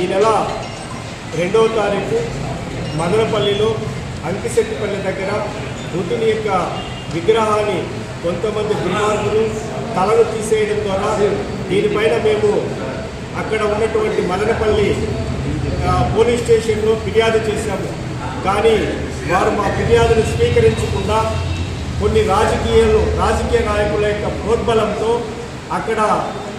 ఈ నెల రెండవ తారీఖు మదనపల్లిలో అంకిశెట్టిపల్లి దగ్గర బుద్ధుని యొక్క విగ్రహాన్ని కొంతమంది దుర్మార్గులు తలను తీసేయడం ద్వారా దీనిపైన మేము అక్కడ ఉన్నటువంటి మదనపల్లి పోలీస్ స్టేషన్లో ఫిర్యాదు చేశాము. కానీ వారు మా ఫిర్యాదును స్వీకరించకుండా కొన్ని రాజకీయాలు రాజకీయ నాయకుల యొక్క ప్రోద్బలంతో అక్కడ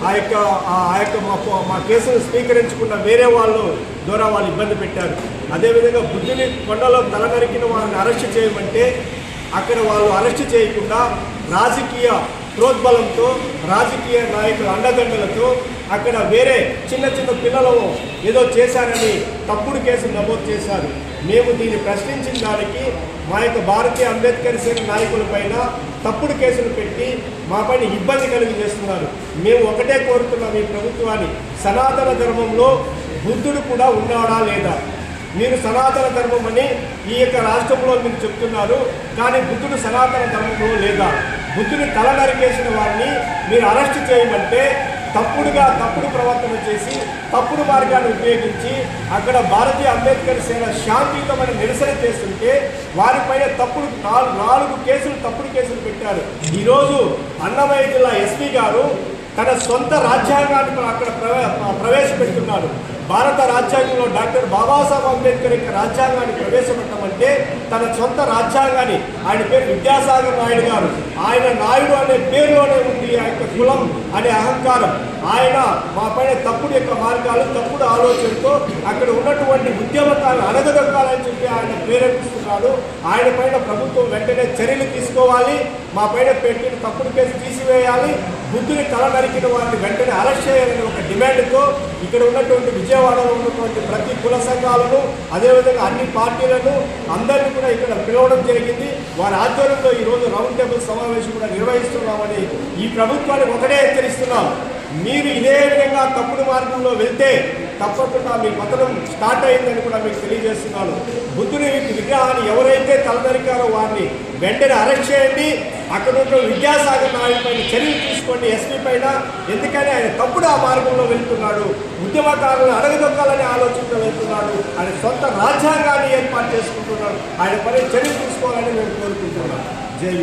ఆ యొక్క ఆ యొక్క మా మా కేసును స్వీకరించుకున్న వేరే వాళ్ళు ద్వారా వాళ్ళు ఇబ్బంది పెట్టారు. అదేవిధంగా బుద్ధిని కొండలో తలనరికిన వాళ్ళని అరెస్ట్ చేయమంటే అక్కడ వాళ్ళు అరెస్ట్ చేయకుండా రాజకీయ ప్రోద్బలంతో రాజకీయ నాయకుల అండదండలతో అక్కడ వేరే చిన్న చిన్న పిల్లలు ఏదో చేశారని తప్పుడు కేసులు నమోదు చేశారు. మేము దీన్ని ప్రశ్నించిన దానికి మా యొక్క భారతీయ అంబేద్కర్ సేన నాయకుల పైన తప్పుడు కేసులు పెట్టి మా పైన ఇబ్బంది కలిగి చేస్తున్నారు. మేము ఒకటే కోరుతున్నాం ఈ ప్రభుత్వాన్ని. సనాతన ధర్మంలో బుద్ధుడు కూడా ఉన్నాడా లేదా? మీరు సనాతన ధర్మం అని ఈ యొక్క రాష్ట్రంలో మీరు చెప్తున్నారు కానీ బుద్ధుడు సనాతన ధర్మంలో లేదా? బుద్ధుని తల నరికేసిన వారిని మీరు అరెస్ట్ చేయమంటే తప్పుడుగా తప్పుడు ప్రవర్తన చేసి తప్పుడు మార్గాన్ని ఉపయోగించి అక్కడ భారతీయ అంబేద్కర్ సేన శాంతియుతమైన నిరసన చేస్తుంటే వారిపైన తప్పుడు నాలుగు నాలుగు కేసులు తప్పుడు కేసులు పెట్టారు. ఈరోజు అన్నమయ్య జిల్లా ఎస్పీ గారు తన సొంత రాజ్యాంగాన్ని కూడా అక్కడ ప్రవే ప్రవేశపెడుతున్నాడు భారత రాజ్యాంగంలో డాక్టర్ బాబాసాహెబ్ అంబేద్కర్ యొక్క రాజ్యాంగాన్ని ప్రవేశపెట్టమంటే తన సొంత రాజ్యాంగాన్ని ఆయన పేరు విద్యాసాగర్ నాయుడు గారు. ఆయన నాయుడు అనే పేరులోనే ఉంది ఆ యొక్క కులం అనే అహంకారం. ఆయన మా పైన తప్పుడు యొక్క మార్గాలు తప్పుడు ఆలోచనతో అక్కడ ఉన్నటువంటి ఉద్యమకాలను అణగదొక్కాలని ప్రేరేపిస్తున్నాడు ఆయన పైన ప్రభుత్వం వెంటనే చర్యలు తీసుకోవాలి. మా పైన పెట్టిన తప్పుడు కేసు తీసివేయాలి. బుద్ధుని తల నరికిన వారిని వెంటనే అరెస్ట్ చేయాలని ఒక డిమాండ్తో ఇక్కడ ఉన్నటువంటి విజయవాడలో ఉన్నటువంటి ప్రతి కుల సంఘాలను అదేవిధంగా అన్ని పార్టీలను అందరినీ కూడా ఇక్కడ పిలవడం జరిగింది. వారి ఆధ్వర్యంలో ఈరోజు రౌండ్ టేబుల్ సమావేశం కూడా నిర్వహిస్తున్నామని ఈ ప్రభుత్వాన్ని ఒకటే హెచ్చరిస్తున్నాం. మీరు ఇదే విధంగా తప్పుడు మార్గంలో వెళ్తే తప్పకుండా మీ పతనం స్టార్ట్ అయిందని కూడా మీకు తెలియజేస్తున్నాను. బుద్ధుని విగ్రహాన్ని ఎవరైతే తలదరికారో వారిని వెంటనే అరెస్ట్ చేయండి. అక్కడ ఉన్న విద్యాసాగర్ నాయుడు పైన చర్యలు తీసుకోండి ఎస్పీ పైన. ఎందుకని ఆయన తప్పుడు ఆ మార్గంలో వెళ్తున్నాడు. ఉద్యమకారులను అడగదొక్కాలనే ఆలోచనతో వెళ్తున్నాడు. ఆయన సొంత రాజ్యాంగాన్ని ఏర్పాటు చేసుకుంటున్నాడు. ఆయన పైన చర్యలు తీసుకోవాలని మేము కోరుకుంటున్నాం. జై